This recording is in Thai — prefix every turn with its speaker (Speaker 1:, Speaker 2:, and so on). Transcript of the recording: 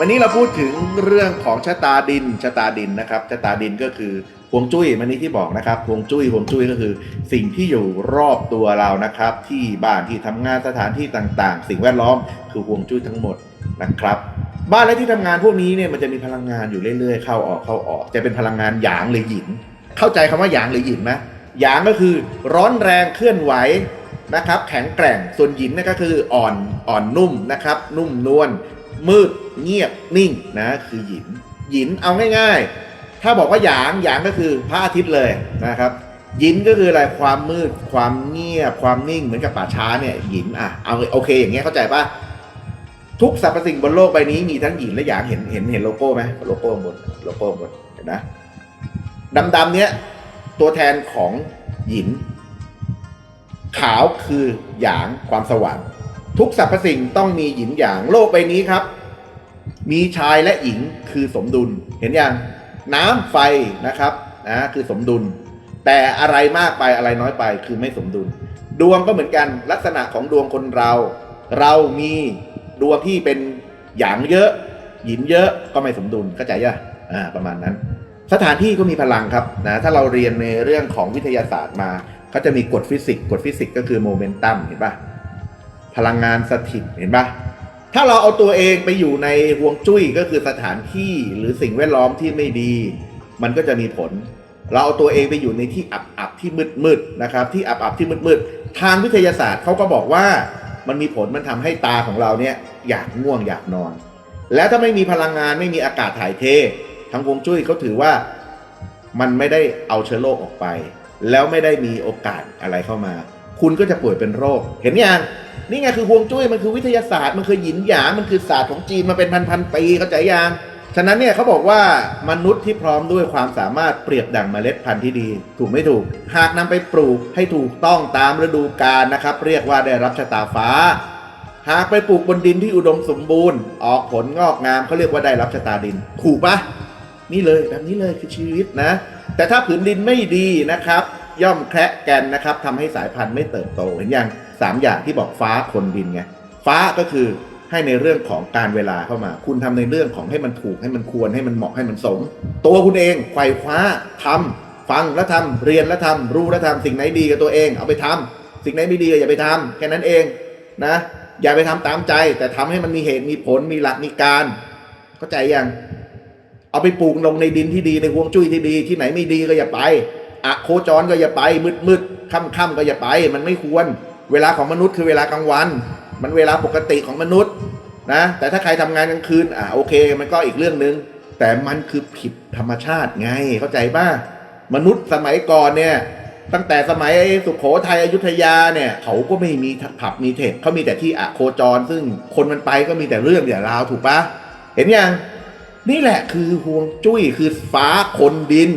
Speaker 1: วันนี้เราพูดถึงเรื่องของชะตาดินชะตาดินนะครับชะตาดินก็คือฮวงจุ้ยมันนี้ที่บอกนะครับฮวงจุ้ยฮวงจุ้ยก็คือ สิ่งที่อยู่รอบตัวเรานะครับ ที่บ้านที่ทำงานสถานที่ต่างๆ สิ่งแวดล้อมคือฮวงจุ้ยทั้งหมดนะครับบ้านและที่ทำงานพวกนี้เนี่ยมันจะมีพลังงานอยู่เรื่อยๆเข้าออกเข้าออก จะเป็นพลังงานหยางหรือหยิน เข้าใจคำว่าหยางหรือหยินไหมหยางก็คือร้อนแรงเคลื่อนไหวนะครับ แข็งแกร่งส่วนหยินนี่ก็คืออ่อนอ่อนนุ่มนะครับ นุ่มนวลมืด เงียบนิ่งนะคือหยินหยินเอาง่ายๆ ถ้าบอกว่าหยางหยางก็คือพระอาทิตย์เลยนะครับหยินก็คืออะไรความมืดความเงียบความนิ่งเหมือนกับป่าช้าเนี่ยหยินอะเอาโอเคอย่างเงี้ยเข้าใจปะทุกสรรพสิ่งบนโลกใบนี้มีทั้งหยินและหยางเห็นเห็นเห็นโลโก้ไหมโลโก้บนโลโก้บนเห็นนะดำๆเนี้ยตัวแทนของหยิน ขาวคือหยางความสว่างทุกสรรพสิ่งต้องมีหยินหยางโลกใบนี้ครับ มีชายและหญิงคือสมดุล เห็นยังน้ำไฟนะครับนะคือสมดุล แต่อะไรมากไปอะไรน้อยไปคือไม่สมดุล ดวงก็เหมือนกันลักษณะของดวงคนเรา เรามีดวงที่เป็นหยางเยอะหยินเยอะก็ไม่สมดุลเข้าใจยังอ่าประมาณนั้น สถานที่ก็มีพลังครับนะถ้าเราเรียนในเรื่องของวิทยาศาสตร์มาเขาจะมีกฎฟิสิกส์กฎฟิสิกส์ก็คือโมเมนตัมเห็นปะพลังงานสถิตเห็นปะ ถ้าเราเอาตัวเองไปอยู่ในห่วงจุ้ยก็คือสถานที่หรือสิ่งแวดล้อมที่ไม่ดี มันก็จะมีผล เราเอาตัวเองไปอยู่ในที่อับอับที่มืดมืดนะครับ ที่อับอับที่มืดมืดทางวิทยาศาสตร์เขาก็บอกว่ามันมีผลมันทำให้ตาของเราเนี่ยอยากง่วงอยากนอน แล้วถ้าไม่มีพลังงานไม่มีอากาศถ่ายเททางฮวงจุ้ยเขาถือว่ามันไม่ได้เอาเชื้อโรคออกไป แล้วไม่ได้มีโอกาสอะไรเข้ามา คุณก็จะป่วยเป็นโรค เห็นยังนี่ไงคือฮวงจุ้ยมันคือวิทยาศาสตร์มันคือหยินหยางมันคือศาสตร์ของจีนมาเป็นพันๆปีเข้าใจยังฉะนั้นเนี่ยเขาบอกว่ามนุษย์ที่พร้อมด้วยความสามารถเปรียบดั่งเมล็ดพันธุ์ที่ดี ถูกไม่ถูก หากนำไปปลูกให้ถูกต้องตามฤดูกาลนะครับ เรียกว่าได้รับชะตาฟ้า หากไปปลูกบนดินที่อุดมสมบูรณ์ ออกผลงอกงามเขาเรียกว่าได้รับชะตาดิน ถูกปะนี่เลยแบบนี้เลยคือชีวิตนะ แต่ถ้าผืนดินไม่ดีนะครับ ย่อมแคระแกนนะครับทำให้สายพันธุ์ไม่เติบโตเห็นยังสามอย่างที่บอกฟ้าคนดินไงฟ้าก็คือให้ในเรื่องของการเวลาเข้ามา คุณทำในเรื่องของให้มันถูกให้มันควรให้มันเหมาะให้มันสม ตัวคุณเองไขว่คว้าทำฟังแล้วทำเรียนแล้วทำรู้แล้วทำสิ่งไหนดีกับตัวเอง เอาไปทำสิ่งไหนไม่ดีก็อย่าไปทำแค่นั้นเองนะอย่าไปทำตามใจ แต่ทำให้มันมีเหตุมีผลมีหลักมีการเข้าใจยังเอาไปปลูกลงในดินที่ดีในห่วงจุ้ยที่ดี ที่ไหนไม่ดีก็อย่าไป อะโคจรก็อย่าไป มืดมืดค่ำค่ำก็อย่าไป มันไม่ควร เวลาของมนุษย์คือเวลากลางวัน มันเวลาปกติของมนุษย์นะ แต่ถ้าใครทำงานกลางคืนอะโอเค มันก็อีกเรื่องหนึ่งแต่มันคือผิดธรรมชาติไงเข้าใจป่ะมนุษย์สมัยก่อนเนี่ย ตั้งแต่สมัยสุขโขทัยอยุธยาเนี่ยเขาก็ไม่มีผับมีเทคเขามีแต่ที่อะโคจร ซึ่งคนมันไปก็มีแต่เรื่องเดี๋ยวราวถูกปะเห็นยังนี่แหละคือห่วงจุ้ยคือฟ้าคนดิน